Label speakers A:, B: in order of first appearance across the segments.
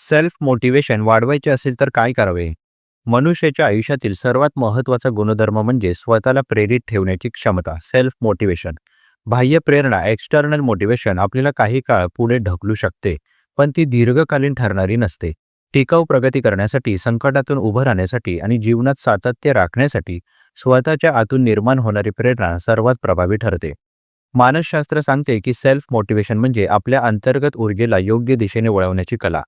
A: Self motivation वाढवायचे असेल तर काय करावे? मनुष्याच्या आयुष्यातील सर्वात महत्त्वाचा गुणधर्म म्हणजे स्वतःला प्रेरित ठेवण्याची क्षमता सेल्फ मोटिवेशन. बाह्य प्रेरणा एक्सटर्नल मोटिवेशन आपल्याला काही काळ पुढे ढकलू शकते पण ती दीर्घकालीन ठरणारी नसते. टिकाऊ प्रगती करण्यासाठी संकटातून उभं राहण्यासाठी आणि जीवनात सातत्य राखण्यासाठी स्वतःच्या आतून निर्माण होणारी प्रेरणा सर्वात प्रभावी ठरते. मानसशास्त्र सांगते की सेल्फ मोटिवेशन म्हणजे आपल्या अंतर्गत ऊर्जेला योग्य दिशेने वळवण्याची कला.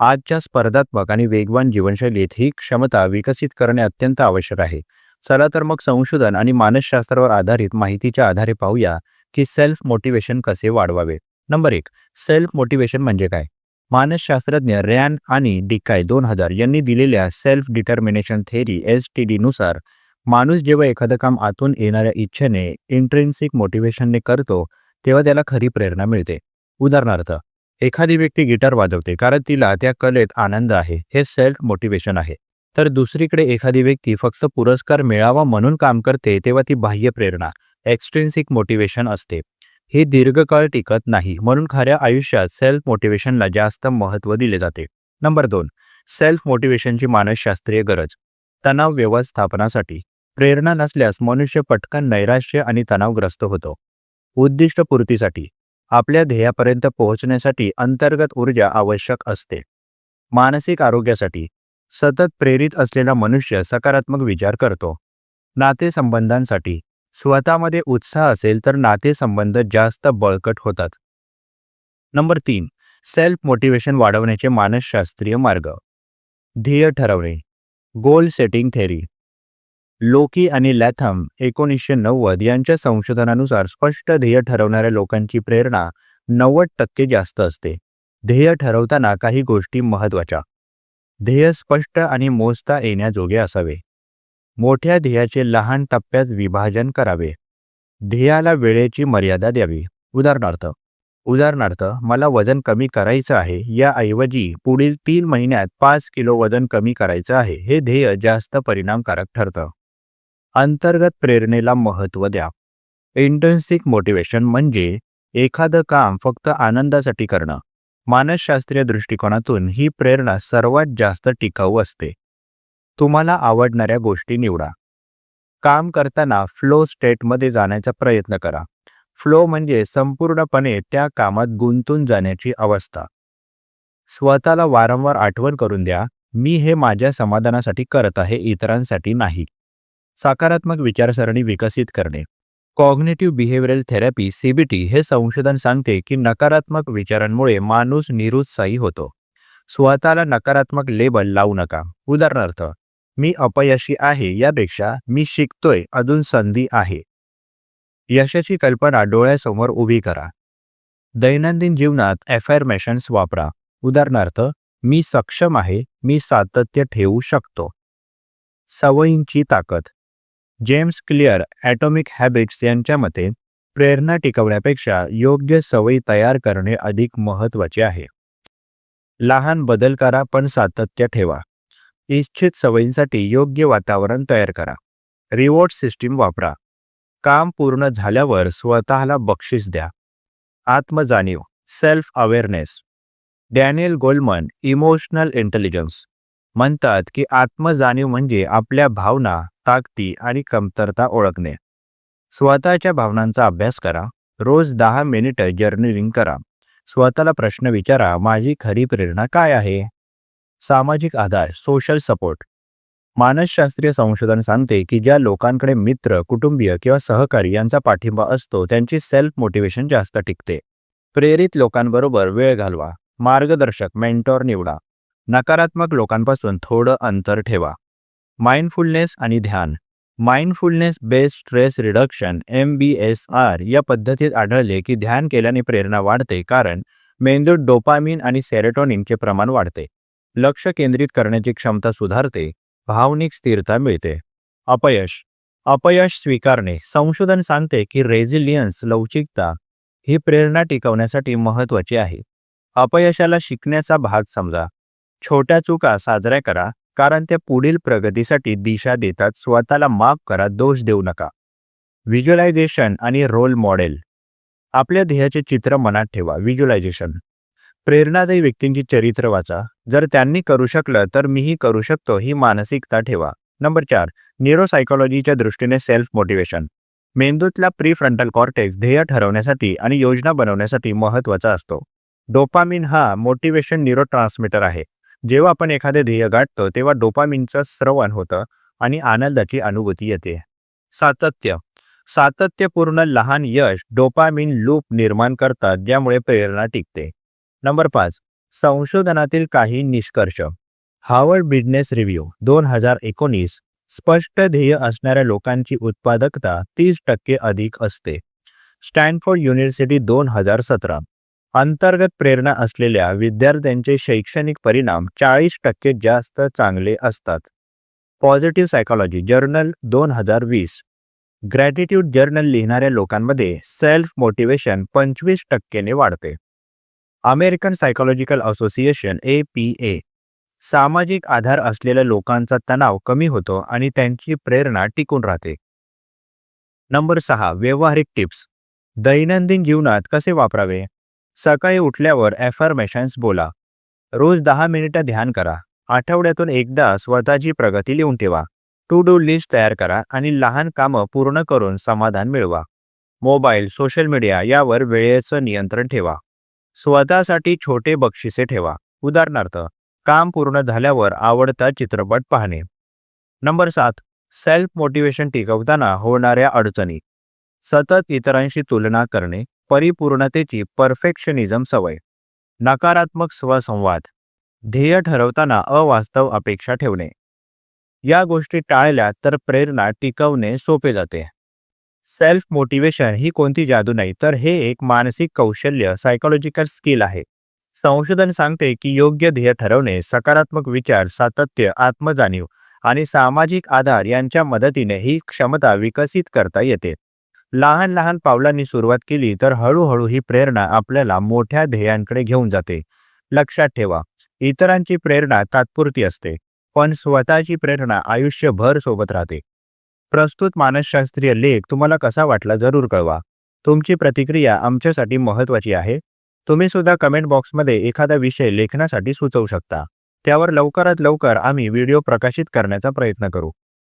A: आजच्या स्पर्धात्मक आणि वेगवान जीवनशैलीत ही क्षमता विकसित करणे अत्यंत आवश्यक आहे. चला तर मग संशोधन आणि मानसशास्त्रावर आधारित माहितीच्या आधारे पाहूया की सेल्फ मोटिवेशन कसे वाढवावे. नंबर एक सेल्फ मोटिवेशन म्हणजे काय? मानसशास्त्रज्ञ रॅन आणि डिकाय दोन हजार यांनी दिलेल्या self determination theory S T डीनुसार माणूस जेव्हा एखादं काम आतून येणाऱ्या इच्छेने इंट्रेन्सिक मोटिवेशनने करतो तेव्हा त्याला खरी प्रेरणा मिळते. उदाहरणार्थ एखादी व्यक्ती गिटार वाजवते कारण तिला त्या कलेत आनंद आहे हे सेल्फ मोटिवेशन आहे. तर दुसरीकडे एखादी व्यक्ती फक्त पुरस्कार मिळावा म्हणून काम करते तेव्हा ती बाह्य प्रेरणा एक्स्ट्रेन्सिक मोटिवेशन असते. हे दीर्घकाळ टिकत नाही म्हणून खऱ्या आयुष्यात सेल्फ मोटिवेशनला जास्त महत्त्व दिले जाते. नंबर दोन सेल्फ मोटिवेशनची मानसशास्त्रीय गरज तणाव व्यवस्थापनासाठी. प्रेरणा नसल्यास मनुष्य पटकन नैराश्य आणि तणावग्रस्त होतो. उद्दिष्टपूर्तीसाठी आपल्या ध्येयापर्यंत पोहोचण्यासाठी अंतर्गत ऊर्जा आवश्यक असते. मानसिक आरोग्यासाठी सतत प्रेरित असलेला मनुष्य सकारात्मक विचार करतो. नातेसंबंधांसाठी स्वतःमध्ये उत्साह असेल तर नातेसंबंध जास्त बळकट होतात. नंबर तीन सेल्फ मोटिवेशन वाढवण्याचे मानसशास्त्रीय मार्ग. ध्येय ठरवणे. गोल सेटिंग थेरी लोकी आणि लॅथम एकोणीसशे नव्वद यांच्या संशोधनानुसार स्पष्ट ध्येय ठरवणाऱ्या लोकांची प्रेरणा नव्वद टक्के जास्त असते. ध्येय ठरवताना काही गोष्टी महत्त्वाच्या. ध्येय स्पष्ट आणि मोजता येण्याजोगे असावे. मोठ्या ध्येयाचे लहान टप्प्यात विभाजन करावे. ध्येयाला वेळेची मर्यादा द्यावी. उदाहरणार्थ उदाहरणार्थ मला वजन कमी करायचं आहे याऐवजी पुढील तीन महिन्यात पाच किलो वजन कमी करायचं आहे हे ध्येय जास्त परिणामकारक ठरतं. अंतर्गत प्रेरणेला महत्त्व द्या. इंटर्न्सिक मोटिवेशन म्हणजे एखादं काम फक्त आनंदासाठी करणं. मानसशास्त्रीय दृष्टिकोनातून ही प्रेरणा सर्वात जास्त टिकाऊ असते. तुम्हाला आवडणाऱ्या गोष्टी निवडा. काम करताना फ्लो स्टेटमध्ये जाण्याचा प्रयत्न करा. फ्लो म्हणजे संपूर्णपणे त्या कामात गुंतून जाण्याची अवस्था. स्वतःला वारंवार आठवण करून द्या मी हे माझ्या समाधानासाठी करत आहे इतरांसाठी नाही. सकारात्मक विचारसरणी विकसित करणे. कॉग्नेटिव्ह बिहेवियरल थेरपी सीबीटी हे संशोधन सांगते की नकारात्मक विचारांमुळे माणूस निरुत्साही होतो. स्वतःला नकारात्मक लेबल लावू नका. उदाहरणार्थ मी अपयशी आहे यापेक्षा मी शिकतोय अजून संधी आहे. यशाची कल्पना डोळ्यासमोर उभी करा. दैनंदिन जीवनात एफर्मेशन्स वापरा. उदाहरणार्थ मी सक्षम आहे मी सातत्य ठेवू शकतो. सवयींची ताकद. जेम्स क्लिअर ॲटॉमिक हॅबिट्स यांच्या मते प्रेरणा टिकवण्यापेक्षा योग्य सवयी तयार करणे अधिक महत्त्वाचे आहे. लहान बदल करा पण सातत्य ठेवा. इच्छित सवयींसाठी योग्य वातावरण तयार करा. रिवॉर्ड सिस्टीम वापरा. काम पूर्ण झाल्यावर स्वतःला बक्षीस द्या. आत्मजाणीव self awareness. Daniel Goleman emotional intelligence. म्हणतात की आत्मजाणीव म्हणजे आपल्या भावना ताकदी आणि कमतरता ओळखणे. स्वतःच्या भावनांचा अभ्यास करा. रोज दहा मिनिटं जर्नलिंग करा. स्वतःला प्रश्न विचारा माझी खरी प्रेरणा काय आहे? सामाजिक आधार सोशल सपोर्ट मानसशास्त्रीय संशोधन सांगते की ज्या लोकांकडे मित्र कुटुंबीय किंवा सहकारी यांचा पाठिंबा असतो त्यांची सेल्फ मोटिवेशन जास्त टिकते. प्रेरित लोकांबरोबर वेळ घालवा. मार्गदर्शक मेंटॉर निवडा. नकारात्मक लोकांपासून थोडं अंतर ठेवा. माइंडफुलनेस आणि ध्यान. Mindfulness based stress reduction M B S R या पद्धतीत आढळले की ध्यान केल्याने प्रेरणा वाढते कारण मेंदूत डोपामिन आणि सेरेटोनिनचे प्रमाण वाढते. लक्ष केंद्रित करण्याची क्षमता सुधारते. भावनिक स्थिरता मिळते. अपयश. अपयश स्वीकारणे. संशोधन सांगते की रेझिलियन्स लवचिकता ही प्रेरणा टिकवण्यासाठी महत्त्वाची आहे. अपयशाला शिकण्याचा भाग समजा. छोट्या चुका साजऱ्या करा कारण त्या पुढील प्रगतीसाठी दिशा देतात स्वतःला माफ करा दोष देऊ नका. व्हिज्युअलायझेशन आणि रोल मॉडेल आपल्या ध्येयाचे चित्र मनात ठेवा. व्हिज्युअलायझेशन प्रेरणादायी व्यक्तींची चरित्र वाचा. जर त्यांनी करू शकलं तर मीही करू शकतो ही मानसिकता ठेवा. नंबर चार. न्यूरोसायकॉलॉजीच्या दृष्टीने सेल्फ मोटिवेशन मेंदूतला प्री फ्रंटल कॉर्टेक्स ध्येय ठरवण्यासाठी आणि योजना बनवण्यासाठी महत्त्वाचा असतो. डोपामिन हा मोटिवेशन न्यूरो आहे. जेव्हा आपण एखादे ध्येय गाठतो तेव्हा डोपामिनचं स्रवण होतं आणि आनंदाची अनुभूती येते. सातत्य. सातत्यपूर्ण लहान यश डोपामिन लूप निर्माण करतात ज्यामुळे प्रेरणा टिकते. नंबर पाच. संशोधनातील काही निष्कर्ष. हार्वर्ड बिझनेस रिव्ह्यू दोन हजार एकोणीस. स्पष्ट ध्येय असणाऱ्या लोकांची उत्पादकता तीस टक्के अधिक असते. स्टॅनफोर्ड युनिव्हर्सिटी दोन हजार सतरा. अंतर्गत प्रेरणा असलेल्या विद्यार्थ्यांचे शैक्षणिक परिणाम चाळीस टक्के जास्त चांगले असतात. पॉझिटिव्ह सायकॉलॉजी जर्नल दोन हजार वीस. ग्रॅटिट्यूड जर्नल लिहिणाऱ्या लोकांमध्ये सेल्फ मोटिवेशन पंचवीस टक्केने वाढते. American psychological association A P A सामाजिक आधार असलेल्या लोकांचा तणाव कमी होतो आणि त्यांची प्रेरणा टिकून राहते. नंबर सहा व्यावहारिक टिप्स दैनंदिन जीवनात कसे वापरावे? सकाळी उठल्यावर ॲफर्मेशन्स बोला. रोज दहा मिनिटं ध्यान करा. आठवड्यातून एकदा स्वतःची प्रगती लिहून ठेवा. टू डू लिस्ट तयार करा आणि लहान कामं पूर्ण करून समाधान मिळवा. मोबाईल सोशल मीडिया यावर वेळेचं नियंत्रण ठेवा. स्वतःसाठी छोटे बक्षिसे ठेवा. उदाहरणार्थ काम पूर्ण झाल्यावर आवडता चित्रपट पाहणे. नंबर सात सेल्फ मोटिवेशन टिकवताना होणाऱ्या अडचणी. सतत इतरांशी तुलना करणे. परिपूर्णतेची परफेक्शनिझम सवय. नकारात्मक स्वसंवाद. ध्येय ठरवताना अवास्तव अपेक्षा ठेवणे. या गोष्टी टाळल्या तर प्रेरणा टिकवणे सोपे जाते. सेल्फ मोटिवेशन ही कोणती जादू नाही तर हे एक मानसिक कौशल्य सायकोलॉजिकल स्किल आहे. संशोधन सांगते की योग्य ध्येय ठरवणे सकारात्मक विचार सातत्य आत्मजाणीव आणि सामाजिक आधार यांच्या मदतीने ही क्षमता विकसित करता येते. लहान लहान पावलांनी सुरुवात केली तर हळूहळू ही प्रेरणा आपल्याला मोठ्या ध्येयांकडे घेऊन जाते. लक्षात ठेवा इतरांची प्रेरणा तात्पुरती असते पण स्वतःची प्रेरणा आयुष्यभर सोबत राहते. प्रस्तुत मानसशास्त्रीय लेख तुम्हाला कसा वाटला जरूर कळवा. तुमची प्रतिक्रिया आमच्यासाठी महत्त्वाची आहे. तुम्ही सुद्धा कमेंट बॉक्समध्ये एखादा विषय लेखनासाठी सुचवू शकता. त्यावर लवकरात लवकर आम्ही व्हिडिओ प्रकाशित करण्याचा प्रयत्न करू.